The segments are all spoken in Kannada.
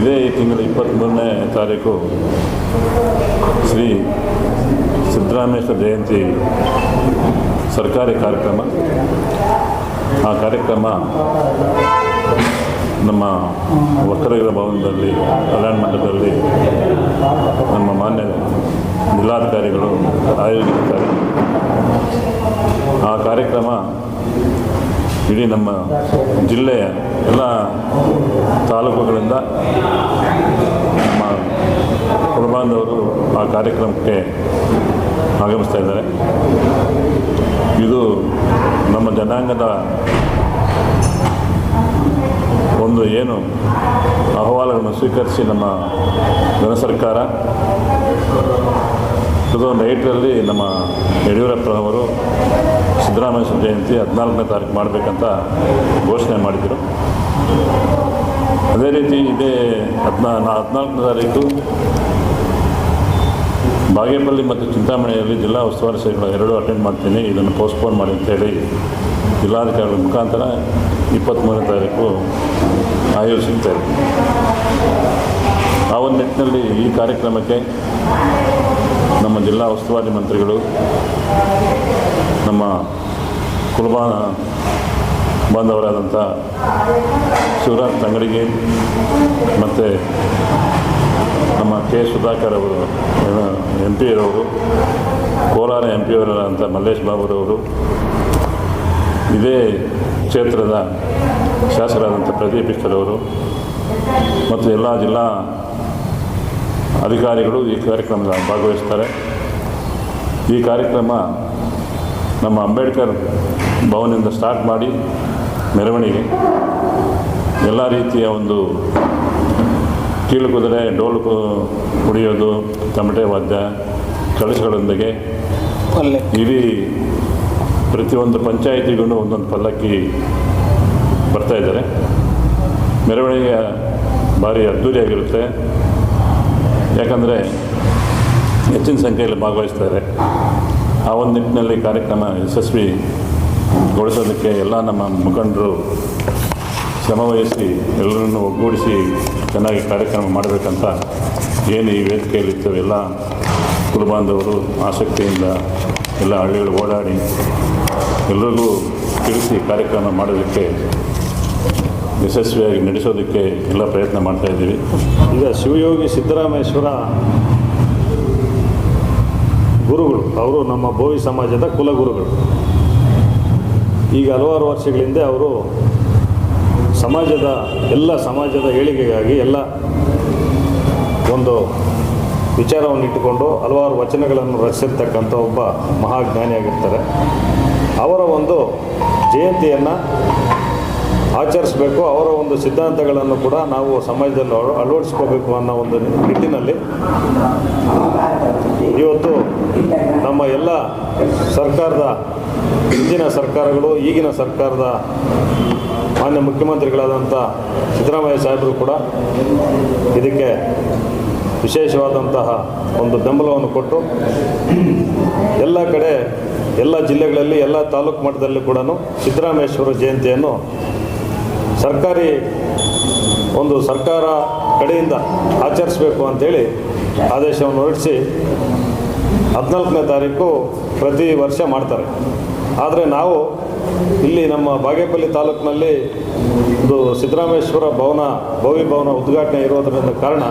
ಇದೇ ಈ ತಿಂಗಳ ಇಪ್ಪತ್ತ್ಮೂರನೇ ತಾರೀಕು ಶ್ರೀ ಸಿದ್ದರಾಮೇಶ್ವರ ಜಯಂತಿ ಸರ್ಕಾರಿ ಕಾರ್ಯಕ್ರಮ. ಆ ಕಾರ್ಯಕ್ರಮ ನಮ್ಮ ಒಕ್ಕಲಿಗರ ಭವನದಲ್ಲಿ, ಕಲ್ಯಾಣ ಮಂಟಪದಲ್ಲಿ ನಮ್ಮ ಮಾನ್ಯ ಜಿಲ್ಲಾಧಿಕಾರಿಗಳು ಆಯೋಜಿಸುತ್ತಾರೆ. ಆ ಕಾರ್ಯಕ್ರಮ ಇಡೀ ನಮ್ಮ ಜಿಲ್ಲೆಯ ಎಲ್ಲ ತಾಲೂಕುಗಳಿಂದ ನಮ್ಮ ಕುಟುಂಬದವರು ಆ ಕಾರ್ಯಕ್ರಮಕ್ಕೆ ಆಗಮಿಸ್ತಾ ಇದ್ದಾರೆ. ಇದು ನಮ್ಮ ಜನಾಂಗದ ಒಂದು ಏನು ಅಹವಾಲುಗಳನ್ನು ಸ್ವೀಕರಿಸಿ ನಮ್ಮ ಜನ ಸರ್ಕಾರ. ಟೂ ತೌಸಂಡ್ ಏಯ್ಟರಲ್ಲಿ ನಮ್ಮ ಯಡಿಯೂರಪ್ಪನವರು ಸಿದ್ದರಾಮಯ್ಯ ಜಯಂತಿ ಹದಿನಾಲ್ಕನೇ ತಾರೀಕು ಮಾಡಬೇಕಂತ ಘೋಷಣೆ ಮಾಡಿದರು. ಅದೇ ರೀತಿ ಇದೇ ಹದಿನಾ ಹದಿನಾಲ್ಕನೇ ತಾರೀಕು ಬಾಗೇಪಲ್ಲಿ ಮತ್ತು ಚಿಂತಾಮಣಿಯಲ್ಲಿ ಜಿಲ್ಲಾ ಉಸ್ತುವಾರಿ ಸಭೆಗಳು ಎರಡೂ ಅಟೆಂಡ್ ಮಾಡ್ತೀನಿ. ಇದನ್ನು ಪೋಸ್ಟ್ಪೋನ್ ಮಾಡಿ ಅಂತೇಳಿ ಜಿಲ್ಲಾಧಿಕಾರಿಗಳ ಮುಖಾಂತರ ಇಪ್ಪತ್ತ್ಮೂರನೇ ತಾರೀಕು ಆಯೋಜಿಸುತ್ತೇವೆ. ಆ ಒಂದು ನಿಟ್ಟಿನಲ್ಲಿ ಈ ಕಾರ್ಯಕ್ರಮಕ್ಕೆ ನಮ್ಮ ಜಿಲ್ಲಾ ಉಸ್ತುವಾರಿ ಮಂತ್ರಿಗಳು, ನಮ್ಮ ಕುಲಬಾ ಬಾಂಧವರಾದಂಥ ಶಿವರಾಜ್ ತಂಗಡಿಗೆ ಮತ್ತು ನಮ್ಮ ಕೆ ಸುಧಾಕರ್ ಅವರು ಎಂ ಪಿ ಇರೋರು ಕೋಲಾರ ಎಂ ಪಿ ಅವರಾದಂಥ ಮಲ್ಲೇಶ್ ಬಾಬುರವರು, ಇದೇ ಕ್ಷೇತ್ರದ ಶಾಸಕರಾದಂಥ ಪ್ರದೀಪ್ ಇಷ್ಟರವರು ಮತ್ತು ಎಲ್ಲ ಜಿಲ್ಲಾ ಅಧಿಕಾರಿಗಳು ಈ ಕಾರ್ಯಕ್ರಮದಲ್ಲಿ ಭಾಗವಹಿಸ್ತಾರೆ. ಈ ಕಾರ್ಯಕ್ರಮ ನಮ್ಮ ಅಂಬೇಡ್ಕರ್ ಭವನದಿಂದ ಸ್ಟಾರ್ಟ್ ಮಾಡಿ ಮೆರವಣಿಗೆ ಎಲ್ಲ ರೀತಿಯ ಒಂದು ಕೀಳು ಕುದುರೆ ಡೋಲು ಕುಡಿಯೋದು ತಮಟೆ ವಾದ್ಯ ಕಳಶಗಳೊಂದಿಗೆ ಇಡೀ ಪ್ರತಿಯೊಂದು ಪಂಚಾಯಿತಿಗೂ ಒಂದೊಂದು ಪಲ್ಲಕ್ಕಿ ಬರ್ತಾ ಇದ್ದಾರೆ. ಮೆರವಣಿಗೆ ಭಾರಿ ಅದ್ಧೂರಿಯಾಗಿರುತ್ತೆ ಯಾಕಂದರೆ ಹೆಚ್ಚಿನ ಸಂಖ್ಯೆಯಲ್ಲಿ ಭಾಗವಹಿಸ್ತಾರೆ ಆ ಒಂದು ನಿಟ್ಟಿನಲ್ಲಿ ಕಾರ್ಯಕ್ರಮ ಯಶಸ್ವಿಗೊಳಿಸೋದಕ್ಕೆ ಎಲ್ಲ ನಮ್ಮ ಮುಖಂಡರು ಶ್ರಮವಹಿಸಿ ಎಲ್ಲರನ್ನು ಒಗ್ಗೂಡಿಸಿ ಚೆನ್ನಾಗಿ ಕಾರ್ಯಕ್ರಮ ಮಾಡಬೇಕಂತ ಏನು ಈ ವೇದಿಕೆಯಲ್ಲಿರ್ತವೆ ಎಲ್ಲ ಕುಲಬಾಂಧವರು ಆಸಕ್ತಿಯಿಂದ ಎಲ್ಲ ಹಳ್ಳಿಗಳು ಓಡಾಡಿ ಎಲ್ರಿಗೂ ತಿಳಿಸಿ ಕಾರ್ಯಕ್ರಮ ಮಾಡೋದಕ್ಕೆ ಯಶಸ್ವಿಯಾಗಿ ನಡೆಸೋದಕ್ಕೆ ಎಲ್ಲ ಪ್ರಯತ್ನ ಮಾಡ್ತಾ ಇದ್ದೀವಿ. ಈಗ ಶಿವಯೋಗಿ ಸಿದ್ದರಾಮೇಶ್ವರ ಗುರುಗಳು, ಅವರು ನಮ್ಮ ಭೋವಿ ಸಮಾಜದ ಕುಲಗುರುಗಳು. ಈಗ ಹಲವಾರು ವರ್ಷಗಳಿಂದ ಅವರು ಸಮಾಜದ ಎಲ್ಲ ಸಮಾಜದ ಏಳಿಗೆಗಾಗಿ ಎಲ್ಲ ಒಂದು ವಿಚಾರವನ್ನು ಇಟ್ಟುಕೊಂಡು ಹಲವಾರು ವಚನಗಳನ್ನು ರಚಿಸಿರ್ತಕ್ಕಂಥ ಒಬ್ಬ ಮಹಾಜ್ಞಾನಿಯಾಗಿರ್ತಾರೆ. ಅವರ ಒಂದು ಜಯಂತಿಯನ್ನು ಆಚರಿಸಬೇಕು, ಅವರ ಒಂದು ಸಿದ್ಧಾಂತಗಳನ್ನು ಕೂಡ ನಾವು ಸಮಾಜದಲ್ಲಿ ಅಳ- ಅಳವಡಿಸ್ಕೋಬೇಕು ಅನ್ನೋ ಒಂದು ನಿಟ್ಟಿನಲ್ಲಿ ಇವತ್ತು ನಮ್ಮ ಎಲ್ಲ ಸರ್ಕಾರದ ಹಿಂದಿನ ಸರ್ಕಾರಗಳು, ಈಗಿನ ಸರ್ಕಾರದ ಮಾನ್ಯ ಮುಖ್ಯಮಂತ್ರಿಗಳಾದಂಥ ಸಿದ್ದರಾಮಯ್ಯ ಸಾಹೇಬರು ಕೂಡ ಇದಕ್ಕೆ ವಿಶೇಷವಾದಂತಹ ಒಂದು ಬೆಂಬಲವನ್ನು ಕೊಟ್ಟು ಎಲ್ಲ ಕಡೆ, ಎಲ್ಲ ಜಿಲ್ಲೆಗಳಲ್ಲಿ, ಎಲ್ಲ ತಾಲೂಕು ಮಟ್ಟದಲ್ಲಿ ಕೂಡ ಸಿದ್ದರಾಮೇಶ್ವರ ಜಯಂತಿಯನ್ನು ಸರ್ಕಾರಿ ಒಂದು ಸರ್ಕಾರ ಕಡೆಯಿಂದ ಆಚರಿಸಬೇಕು ಅಂತೇಳಿ ಆದೇಶವನ್ನು ಹೊರಡಿಸಿ ಹದಿನಾಲ್ಕನೇ ತಾರೀಕು ಪ್ರತಿ ವರ್ಷ ಮಾಡ್ತಾರೆ. ಆದರೆ ನಾವು ಇಲ್ಲಿ ನಮ್ಮ ಬಾಗೇಪಲ್ಲಿ ತಾಲೂಕಿನಲ್ಲಿ ಒಂದು ಸಿದ್ದರಾಮೇಶ್ವರ ಭವನ, ಭವ್ಯ ಭವನ ಉದ್ಘಾಟನೆ ಇರೋದರಿಂದ ಕಾರಣ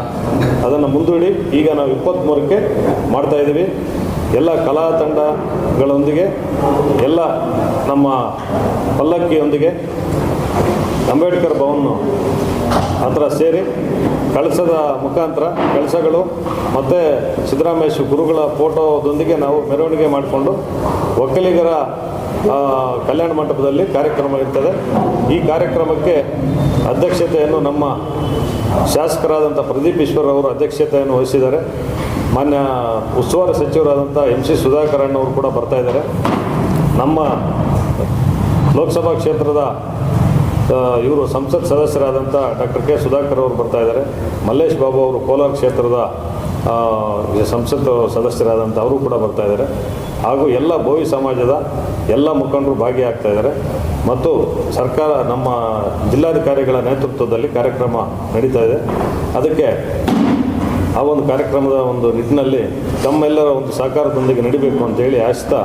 ಅದನ್ನು ಮುಂದೂಡಿ ಈಗ ನಾವು ಇಪ್ಪತ್ತ್ಮೂರಕ್ಕೆ ಮಾಡ್ತಾಯಿದ್ದೀವಿ ಎಲ್ಲ ಕಲಾ ತಂಡಗಳೊಂದಿಗೆ, ಎಲ್ಲ ನಮ್ಮ ಪಲ್ಲಕ್ಕಿಯೊಂದಿಗೆ ಅಂಬೇಡ್ಕರ್ ಭವನ್ ಹತ್ರ ಸೇರಿ ಕಳಸದ ಮುಖಾಂತರ ಕಳಸಗಳು ಮತ್ತು ಸಿದ್ದರಾಮೇಶ್ವರ ಗುರುಗಳ ಫೋಟೋದೊಂದಿಗೆ ನಾವು ಮೆರವಣಿಗೆ ಮಾಡಿಕೊಂಡು ಒಕ್ಕಲಿಗರ ಕಲ್ಯಾಣ ಮಂಟಪದಲ್ಲಿ ಕಾರ್ಯಕ್ರಮ ಇರ್ತದೆ. ಈ ಕಾರ್ಯಕ್ರಮಕ್ಕೆ ಅಧ್ಯಕ್ಷತೆಯನ್ನು ನಮ್ಮ ಶಾಸಕರಾದಂಥ ಪ್ರದೀಪ್ ಈಶ್ವರ್ ಅವರು ಅಧ್ಯಕ್ಷತೆಯನ್ನು ವಹಿಸಿದ್ದಾರೆ. ಮಾನ್ಯ ಉಸ್ತುವಾರಿ ಸಚಿವರಾದಂಥ ಎಂ ಸಿ ಸುಧಾಕರ್ ಅವರು ಕೂಡ ಬರ್ತಾ ಇದ್ದಾರೆ. ನಮ್ಮ ಲೋಕಸಭಾ ಕ್ಷೇತ್ರದ ಇವರು ಸಂಸತ್ ಸದಸ್ಯರಾದಂಥ ಡಾಕ್ಟರ್ ಕೆ ಸುಧಾಕರ್ ಅವರು ಬರ್ತಾ ಇದ್ದಾರೆ. ಮಲ್ಲೇಶ್ ಬಾಬು ಅವರು ಕೋಲಾರ ಕ್ಷೇತ್ರದ ಸಂಸತ್ ಸದಸ್ಯರಾದಂಥ ಅವರು ಕೂಡ ಬರ್ತಾ ಇದ್ದಾರೆ. ಹಾಗೂ ಎಲ್ಲ ಭೋವಿ ಸಮಾಜದ ಎಲ್ಲ ಮುಖಂಡರು ಭಾಗಿಯಾಗ್ತಾ ಇದ್ದಾರೆ. ಮತ್ತು ಸರ್ಕಾರ ನಮ್ಮ ಜಿಲ್ಲಾಧಿಕಾರಿಗಳ ನೇತೃತ್ವದಲ್ಲಿ ಕಾರ್ಯಕ್ರಮ ನಡೀತಾ ಇದೆ. ಅದಕ್ಕೆ ಆ ಒಂದು ಕಾರ್ಯಕ್ರಮದ ಒಂದು ನಿಟ್ಟಿನಲ್ಲಿ ತಮ್ಮೆಲ್ಲರ ಒಂದು ಸಹಕಾರದೊಂದಿಗೆ ನಡಿಬೇಕು ಅಂತೇಳಿ ಆಶಿಸ್ತಾ